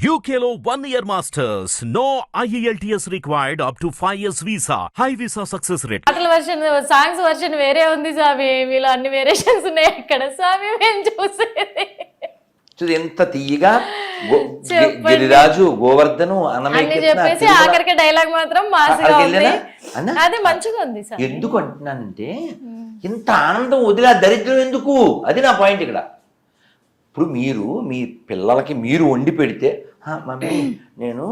One year masters. No E IELTS required up to 5 years visa. High visa success rate. పాటల version songs version వేరే ఉంది స్వామి మీలో అన్ని variations ఉన్నాయి అక్కడ స్వామి మేము చూసేది చూడు ఎంత తీయగా. గిరిరాజు గోవర్ధను చెప్పేసి. ఆఖరికి డైలాగ్ మాత్రం మాసిగా ఉంది? అది మంచిగా ఉంది సార్ ఎందుకు అంటున్నానంటే ఇంత ఆనందం వదిలే దరిద్రం ఎందుకు అది నా పాయింట్ ఇక్కడ ఇప్పుడు మీరు మీ పిల్లలకి మీరు వండి పెడితే "ఆ, మమ్మీ నేను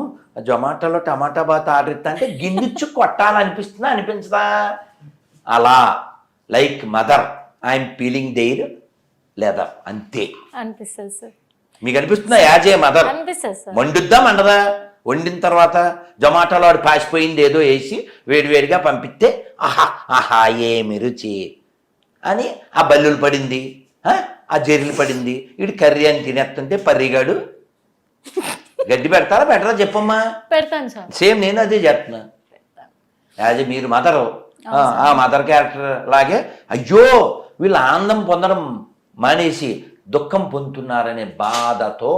జొమాటోలో టమాటా బాత్ ఆర్డర్ ఇస్తా అంటే గిన్నెచ్చు కొట్టాలనిపిస్తుందా? అనిపించదా? అలా like mother I'm feeling there లేదా అంతే. అనిపిస్తుంది సార్. మీకు అనిపిస్తుందా యాజ్ ఏ మదర్? వండుద్దా మండదా వండిన తర్వాత జొమాటోలో వాడు పాసిపోయింది ఏదో వేసి వేడివేడిగా పంపిస్తే ఆహా ఆహా ఏమి రుచి? అని ఆ బల్లులు పడింది. ఆ, ఆ జెర్రీలు పడింది. ఇటు కర్రీ అని తినేస్తుంటే పర్రిగాడు గడ్డి పెడతారా? పెట్టరా? చెప్పమ్మా. పెడతాను సార్. సేమ్ నేను అదే చెప్తున్నా యాజ్ మీరు మదర్. ఆ మదర్ క్యారెక్టర్ లాగే అయ్యో వీళ్ళు ఆనందం పొందడం మానేసి దుఃఖం పొందుతున్నారనే బాధతో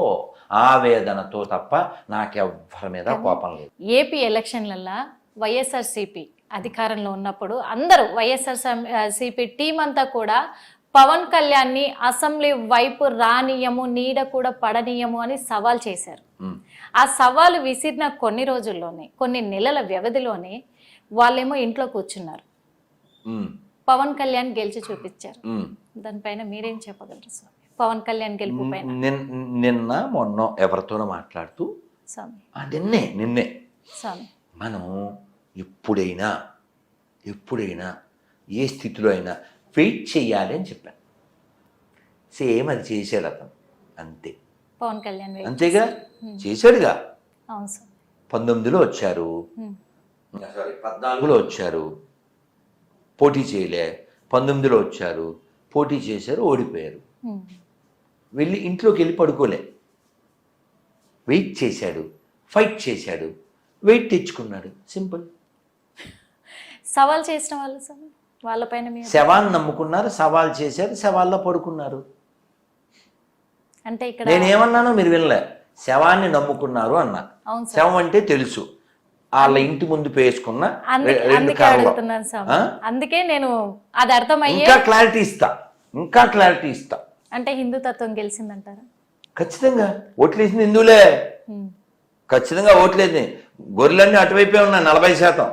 ఆవేదనతో తప్ప నాకెవ్వరి మీద కోపం లేదు. ఏపీ ఎలక్షన్లల్లో వైఎస్ఆర్సీపీ అధికారంలో ఉన్నప్పుడు అందరూ వైఎస్ఆర్ సిపి టీం అంతా కూడా పవన్ కళ్యాణ్ని అసెంబ్లీ వైపు రానియము నీడ కూడా పడనీయము అని సవాల్ చేశారు. ఆ సవాలు విసిరిన కొన్ని రోజుల్లోనే కొన్ని నెలల వ్యవధిలోనే వాళ్ళేమో ఇంట్లో కూర్చున్నారు. పవన్ కళ్యాణ్ గెలిచి చూపించారు. దానిపైన మీరేం చెప్పగలరు స్వామి? పవన్ కళ్యాణ్ గెలుపు పైన. నిన్న మొన్న ఎవరితోనో మాట్లాడుతూ స్వామి. నిన్నే నిన్నే. స్వామి. మనం ఎప్పుడైనా ఎప్పుడైనా ఏ స్థితిలో అయినా వెయిట్ చేయాలి అని చెప్పాను. సేమ్ అది చేశాడు అతను అంతే. పవన్ కళ్యాణ్ అంతేగా. చేశాడుగా? పంతొమ్మిదిలో వచ్చారు. సారీ పద్నాలుగులో వచ్చారు. పోటీ చేయలే. పంతొమ్మిదిలో వచ్చారు. పోటీ చేశారు ఓడిపోయారు. వెళ్ళి ఇంట్లోకి వెళ్ళి పడుకోలే. వెయిట్ చేశాడు. ఫైట్ చేశాడు. వెయిట్ తెచ్చుకున్నాడు. సింపుల్. సవాల్ చేసిన వాళ్ళు స్వామి వాళ్ళపైన శవాన్ని నమ్ముకున్నారు సవాల్ చేశారు శవాల్లో పడుకున్నారు. అంటే ఇక్కడ నేనేమన్నానో మీరు వినలే. శవాన్ని నమ్ముకున్నారు అన్నా. శవం అంటే తెలుసు. వాళ్ళ ఇంటి ముందు పేసుకున్న అందుకే నేను అది అర్థమయ్యే ఇంకా క్లారిటీ ఇస్తా. ఇంకా క్లారిటీ ఇస్తా. అంటే హిందూ తత్వం గెలిచిందంటారా? ఖచ్చితంగా. ఓట్లేసింది హిందువులే. ఖచ్చితంగా ఓట్లేదు గొర్రెలన్నీ అటువైపే ఉన్నాయి నలభై శాతం.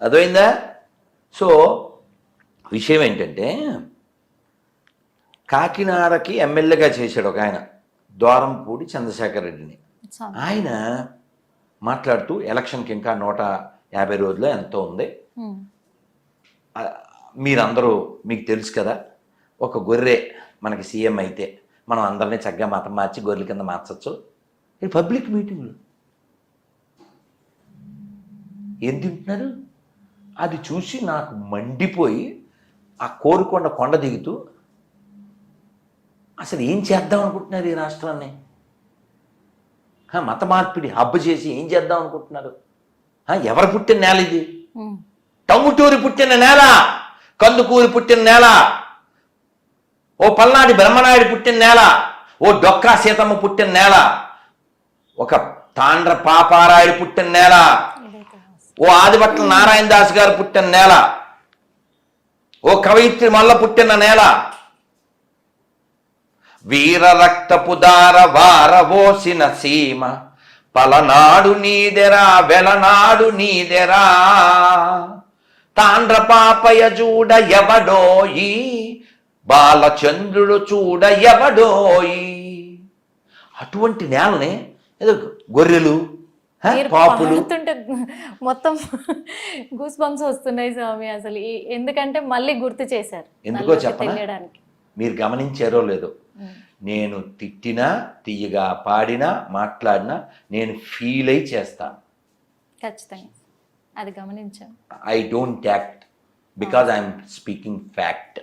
అదైందా సో విషయం ఏంటంటే కాకినాడకి ఎమ్మెల్యేగా చేశాడు ఒక ఆయన ద్వారంపూడి చంద్రశేఖర్ రెడ్డిని. ఆయన మాట్లాడుతూ ఎలక్షన్కి ఇంకా నూట యాభై రోజులు ఎంతో ఉంది. మీరందరూ మీకు తెలుసు కదా ఒక గొర్రె మనకి సీఎం అయితే మనం అందరినీ చక్కగా మతం మార్చి గొర్రెల కింద మార్చచ్చు. ఇది పబ్లిక్ మీటింగ్లు ఏం తింటున్నారు? అది చూసి నాకు మండిపోయి ఆ కోరుకొండ కొండ దిగుతూ అసలు ఏం చేద్దాం అనుకుంటున్నారు ఈ రాష్ట్రాన్ని? మత మార్పిడి హబ్బు చేసి ఏం చేద్దాం అనుకుంటున్నారు? హా, ఎవరు పుట్టిన నేల ఇది. టంగుటూరి పుట్టిన నేల కందుకూరి పుట్టిన నేల ఓ పల్నాడి బ్రహ్మనాయుడు పుట్టిన నేల ఓ డొక్కా సీతమ్మ పుట్టిన నేల ఒక తాండ్ర పాపారాయుడు పుట్టిన నేల ఓ ఆదిభట్ల నారాయణ దాస్ గారు పుట్టిన నేల ఓ కవయిత్రి మల్ల పుట్టిన నేల వీర రక్తపు దార వారవోసిన సీమ పలనాడు నీదెరా వెలనాడు నీదెరా. తాండ్ర పాపయ చూడ ఎవడోయి బాలచంద్రుడు చూడ ఎవడోయి అటువంటి నేలని ఏదో గొర్రెలు పాపులు. మొత్తం గూస్ బంప్స్ వస్తున్నాయి స్వామి అసలు. ఎందుకంటే మళ్ళీ గుర్తు చేశారు ఎందుకో? తెలియడానికి. మీరు గమనించారో లేదో. నేను తిట్టినా తీయగా పాడినా మాట్లాడినా నేను ఫీల్ అయి చేస్తాను. ఖచ్చితంగా. అది గమనించాం. I don't act because I'm speaking fact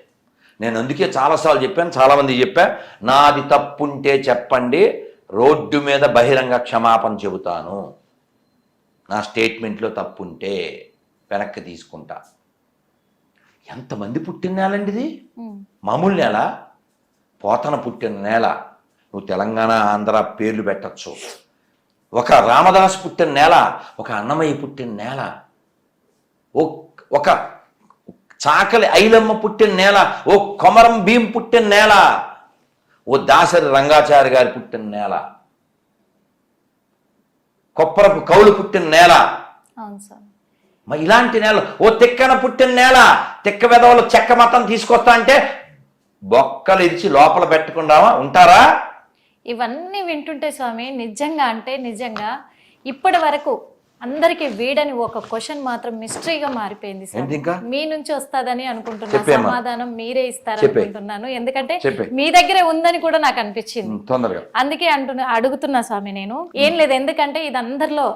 నేను అందుకే చాలాసార్లు చెప్పాను చాలామంది చెప్పా నాది తప్పుంటే చెప్పండి రోడ్డు మీద బహిరంగ క్షమాపణ చెబుతాను. నా స్టేట్మెంట్లో తప్పుంటే వెనక్కి తీసుకుంటా. ఎంతమంది పుట్టిన నేలండి ఇది. మామూలు నేల పోతన పుట్టిన నేల. నువ్వు తెలంగాణ ఆంధ్ర పేర్లు పెట్టచ్చు. ఒక రామదాస్ పుట్టిన నేల ఒక అన్నమయ్య పుట్టిన నేల ఓ- ఒక చాకలి ఐలమ్మ పుట్టిన నేల ఓ కొమరం భీం పుట్టిన నేల ఓ దాసరి రంగాచారి గారి పుట్టిన నేల కొప్పరపు కౌలు పుట్టిన నేల. అవును స్వామి మరి ఇలాంటి నేల ఓ తిక్కన పుట్టిన నేల తిక్క వెదవలు చెక్క మతం తీసుకొస్తా అంటే బొక్కలు ఇరిచి లోపల పెట్టకుండా ఉంటారా? ఇవన్నీ వింటుంటే స్వామి నిజంగా అంటే నిజంగా ఇప్పటి వరకు అందరికి వీడని ఒక క్వశ్చన్ మాత్రం మిస్టరీగా మారిపోయింది ఇంకా? మీ నుంచి వస్తాదని అనుకుంటున్నా. సమాధానం మీరే ఇస్తారు చెప్పే. అనుకుంటున్నాను ఎందుకంటే. మీ దగ్గరే ఉందని కూడా నాకు అనిపించింది అందుకే అంటున్నా అడుగుతున్నా స్వామి నేను ఏం లేదు ఎందుకంటే ఇది అందరిలో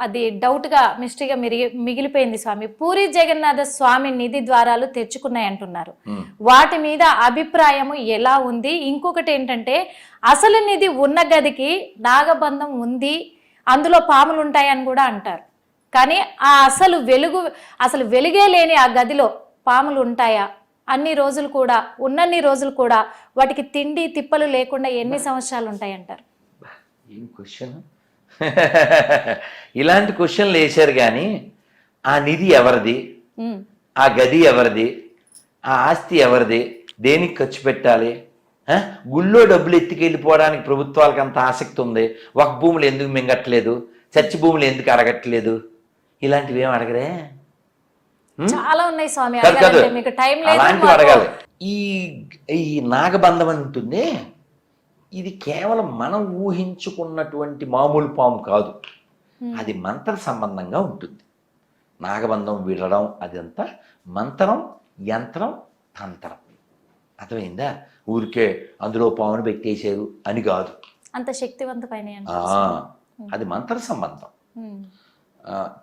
అది డౌట్గా మిస్టరీగా మిగిలిపోయింది స్వామి పూరి జగన్నాథ స్వామి నిధి ద్వారాలు తెచ్చుకున్నాయి అంటున్నారు. వాటి మీద అభిప్రాయము ఎలా ఉంది ఇంకొకటి ఏంటంటే అసలు నిధి ఉన్న గదికి నాగబంధం ఉంది అందులో పాములు ఉంటాయని కూడా అంటారు. కానీ ఆ అసలు వెలుగు అసలు వెలుగే లేని ఆ గదిలో పాములు ఉంటాయా అన్ని రోజులు కూడా ఉన్నన్ని రోజులు కూడా వాటికి తిండి తిప్పలు లేకుండా ఎన్ని సంవత్సరాలు ఉంటాయంటారు ఏం క్వశ్చన్? ఇలాంటి క్వశ్చన్లు వేశారు కానీ ఆ నిధి ఎవరిది? ఆ గది ఎవరిది? ఆ ఆస్తి ఎవరిది? దేనికి ఖర్చు పెట్టాలి? గుళ్ళో డబ్బులు ఎత్తుకెళ్ళిపోవడానికి ప్రభుత్వాలకు అంత ఆసక్తి ఉంది. ఒక భూములు ఎందుకు మింగట్లేదు? చచ్చి భూములు ఎందుకు అడగట్లేదు ఇలాంటివి ఏం అడగరే చాలా ఉన్నాయి స్వామి అలాంటివి అడగాలి. ఈ ఈ నాగబంధం అని ఉంటుంది ఇది కేవలం మనం ఊహించుకున్నటువంటి మామూలు పాము కాదు. అది మంత్ర సంబంధంగా ఉంటుంది. నాగబంధం విడడం అదంతా మంత్రం యంత్రం తంత్రం. అర్థమైందా? ఊరికే అందులో పామును పెట్టేశారు అని కాదు. అంత శక్తివంతమైన అది మంత్ర సంబంధం.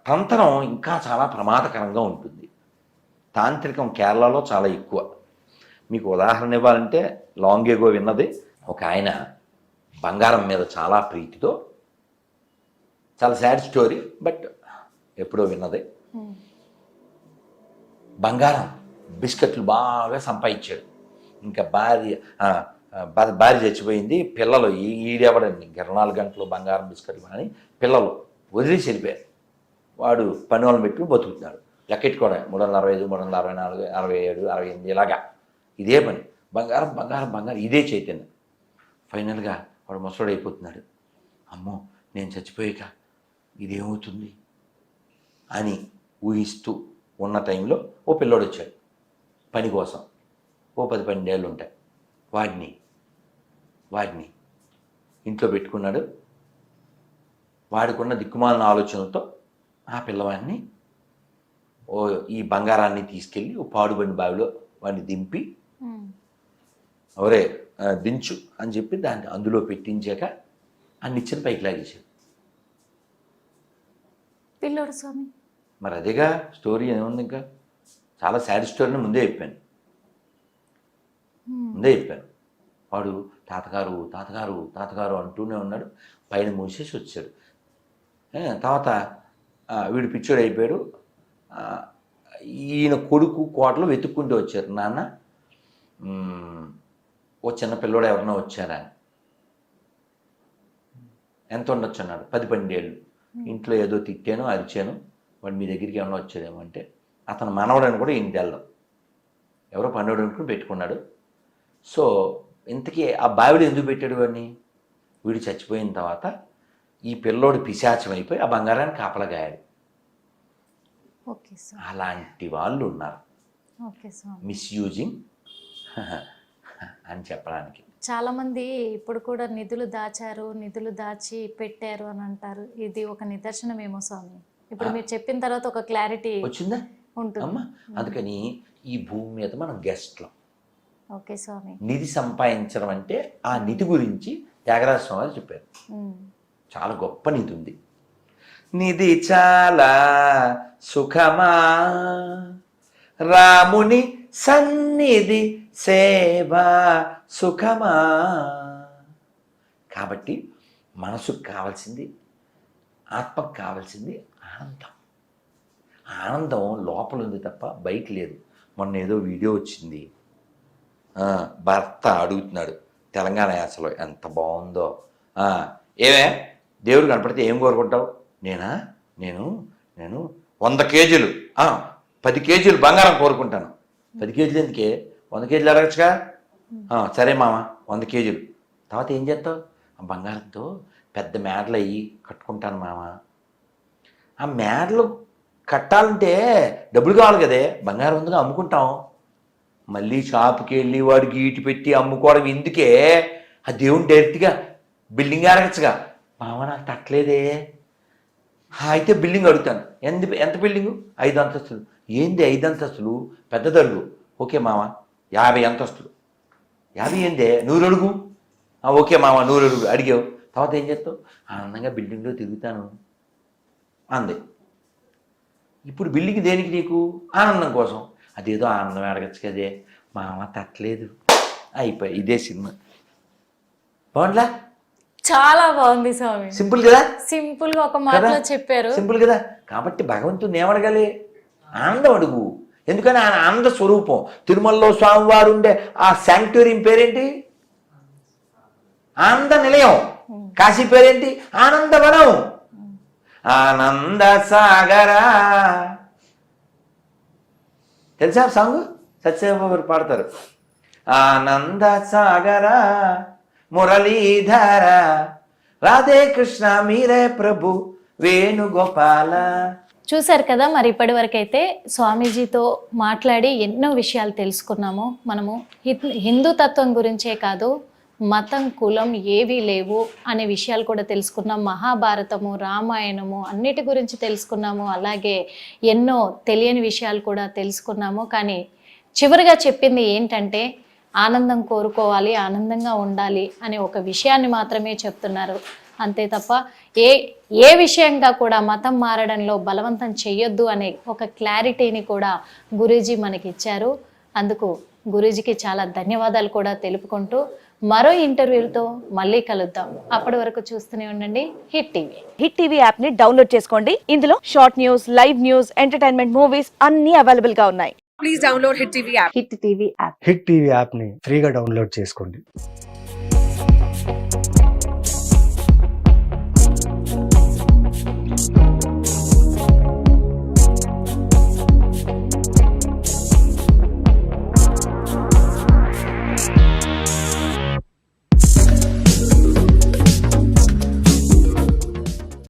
తంత్రం ఇంకా చాలా ప్రమాదకరంగా ఉంటుంది. తాంత్రికం కేరళలో చాలా ఎక్కువ. మీకు ఉదాహరణ ఇవ్వాలంటే లాంగ్ ఎగో విన్నది. ఒక ఆయన బంగారం మీద చాలా ప్రీతితో చాలా సాడ్ స్టోరీ బట్ ఎప్పుడో విన్నది. బంగారం బిస్కెట్లు బాగా సంపాదించాడు. ఇంకా భార్య భార్య చచ్చిపోయింది పిల్లలు ఈ ఈడెవడండి? ఇంకా ఇరవై నాలుగు గంటలు బంగారం బిస్కెట్లు అని పిల్లలు వదిలేసి వెళ్ళిపోయారు. వాడు పని వాళ్ళని పెట్టుకుని బతుకుతున్నాడు. లెక్కెట్టుకోవడం మూడు వందల అరవై ఐదు మూడు వందల అరవై నాలుగు అరవై ఏడు అరవై ఎనిమిది ఇలాగా. ఇదే పని. బంగారం బంగారం బంగారం ఇదే చైతన్యం. ఫైనల్గా వాడు ముసడు అయిపోతున్నాడు. అమ్మో నేను చచ్చిపోయాక ఇదేమవుతుంది? అని ఊహిస్తూ ఉన్న టైంలో ఓ పిల్లోడు వచ్చాడు. పని కోసం. ఓ పది పన్నెండేళ్ళు ఉంటాయి వాడిని వాడిని ఇంట్లో పెట్టుకున్నాడు. వాడికున్న దిక్కుమాలిన ఆలోచనలతో ఆ పిల్లవాడిని ఓ ఈ బంగారాన్ని తీసుకెళ్ళి ఓ పాడుబడి బావిలో వాడిని దింపి ఆ, దించు అని చెప్పి దాన్ని అందులో పెట్టించాక అన్ని ఇచ్చిన పైకి లాగేశాడు. పిల్లోడు స్వామి. మరి అదేగా స్టోరీ ఏముంది ఇంకా? చాలా సాడ్ స్టోరీని ముందే చెప్పాను. ముందే చెప్పాను వాడు తాతగారు తాతగారు తాతగారు అంటూనే ఉన్నాడు. పైన మూసేసి వచ్చాడు. తర్వాత వీడు పిచ్చోడు అయిపోయాడు. ఈయన కొడుకు కోటలు వెతుక్కుంటూ వచ్చారు. నాన్న ఓ చిన్న పిల్లోడు ఎవరన్నా వచ్చారా. ఎంత ఉండొచ్చు? అన్నాడు. పది పన్నెండేళ్ళు. ఇంట్లో ఏదో తిట్టాను అరిచాను. వాడు మీ దగ్గరికి ఏమన్నా వచ్చాడేమో అంటే అతను మనవడని కూడా ఈయన తెల్లం ఎవరో పన్నెండు అనుకుని పెట్టుకున్నాడు. సో ఇంతకీ ఆ బావిడ ఎందుకు పెట్టాడు వాడిని? వీడు చచ్చిపోయిన తర్వాత ఈ పిల్లోడు పిశాచం అయిపోయి ఆ బంగారాన్ని కాపలగాయాడు అలాంటి వాళ్ళు ఉన్నారు. మిస్యూజింగ్ అని చెప్పడానికి. చాలా మంది ఇప్పుడు కూడా నిధులు దాచారు నిధులు దాచి పెట్టారు అని అంటారు. ఇది ఒక నిదర్శనం ఏమో స్వామి. ఇప్పుడు మీరు చెప్పిన తర్వాత ఒక క్లారిటీ వచ్చిందా? ఉంటుంది. అమ్మా అందుకని ఈ భూమి మీద మనం గెస్ట్లం. ఓకే స్వామి. నిధి సంపాదించడం అంటే ఆ నిధి గురించి త్యాగరాజ స్వామి చెప్పారు. చాలా గొప్ప నిధి ఉంది. నిధి చాలా సుఖమా. రాముని సన్నిధి సేవ సుఖమా. కాబట్టి మనసుకు కావాల్సింది ఆత్మకు కావాల్సింది ఆనందం. ఆనందం లోపల ఉంది తప్ప బయట లేదు. మొన్న ఏదో వీడియో వచ్చింది. భర్త అడుగుతున్నాడు తెలంగాణ యాసలో ఎంత బాగుందో. ఏమే? దేవుడు కనపడితే ఏం కోరుకుంటావు? నేనా? నేను నేను వంద కేజీలు పది కేజీలు బంగారం కోరుకుంటాను. పది కేజీలు ఎందుకే? వంద కేజీలు అడగచ్చుగా? సరే మామ వంద కేజీలు. తర్వాత ఏం చేస్తావు? ఆ బంగారంతో పెద్ద మేడలు అయ్యి కట్టుకుంటాను మామ. ఆ మేడలు కట్టాలంటే డబ్బులు కావాలి కదే బంగారం ఉందిగా అమ్ముకుంటాం? మళ్ళీ షాప్కి వెళ్ళి వాడు ఈటి పెట్టి అమ్ముకోవడం ఎందుకే? ఆ దేవుని డైరెక్ట్గా బిల్డింగ్ అడగచ్చుగా మామ నాకు తట్టలేదే అయితే బిల్డింగ్ అడుగుతాను. ఎంత ఎంత బిల్డింగు? ఐదు అంతస్తులు. ఏంది ఐదు అంతస్తులు? పెద్దది అడుగు ఓకే మామ యాభై అంతస్తులు. యాభై ఏందే? నూరు అడుగు ఓకే మామ నూరు అడుగు అడిగావు. తర్వాత ఏం చేస్తావు? ఆనందంగా బిల్డింగ్లో తిరుగుతాను. అంది. ఇప్పుడు బిల్డింగ్ దేనికి నీకు? ఆనందం కోసం. అదేదో ఆనందం అడగచ్చు కదే. మామ తట్టలేదు. అయిపోయి ఇదే సినిమా. బాగుంట్లా చాలా బాగుంది స్వామి. సింపుల్ కదా? సింపుల్గా ఒక మాటలో? చెప్పారు. సింపుల్ కదా? కాబట్టి భగవంతుని ఏమడగాలి? ఆనందం అడుగు. ఎందుకని? ఆయన ఆనంద స్వరూపం. తిరుమలలో స్వామివారు ఉండే ఆ శాంక్టోరియం పేరేంటి? ఆనంద నిలయం. కాశీ పేరేంటి? ఆనందవనం ఆనంద సాగరా. తెలుసా సాంగ్? సత్యబాబు పాడతారు. ఆనంద సాగరా మురళీధర రాధే కృష్ణ మీరే ప్రభు వేణుగోపాల. చూశారు కదా మరి ఇప్పటి వరకైతే స్వామీజీతో మాట్లాడి ఎన్నో విషయాలు తెలుసుకున్నాము. మనము హిందూ తత్వం గురించే కాదు మతం కులం ఏవీ లేవు అనే విషయాలు కూడా తెలుసుకున్నాం మహాభారతము రామాయణము అన్నిటి గురించి తెలుసుకున్నాము. అలాగే ఎన్నో తెలియని విషయాలు కూడా తెలుసుకున్నాము. కానీ చివరిగా చెప్పింది ఏంటంటే ఆనందం కోరుకోవాలి ఆనందంగా ఉండాలి అనే ఒక విషయాన్ని మాత్రమే చెప్తున్నారు. అంతే తప్ప ఏ ఏ విషయంగా కూడా మతం మారడంలో బలవంతం చెయ్యొద్దు అనే ఒక క్లారిటీని కూడా గురూజీ మనకి ఇచ్చారు అందుకు గురూజీకి చాలా ధన్యవాదాలు కూడా తెలుపుకుంటూ మరో ఇంటర్వ్యూతో మళ్ళీ కలుద్దాం. అప్పటి వరకు చూస్తూనే ఉండండి హిట్ టీవీ. హిట్ టీవీ యాప్ని డౌన్లోడ్ చేసుకోండి. ఇందులో short news live news entertainment movies అన్ని అవైలబుల్గా ఉన్నాయి. Please download Hit TV app. Hit TV app. Hit TV యాప్ని ఫ్రీగా డౌన్లోడ్ చేసుకోండి.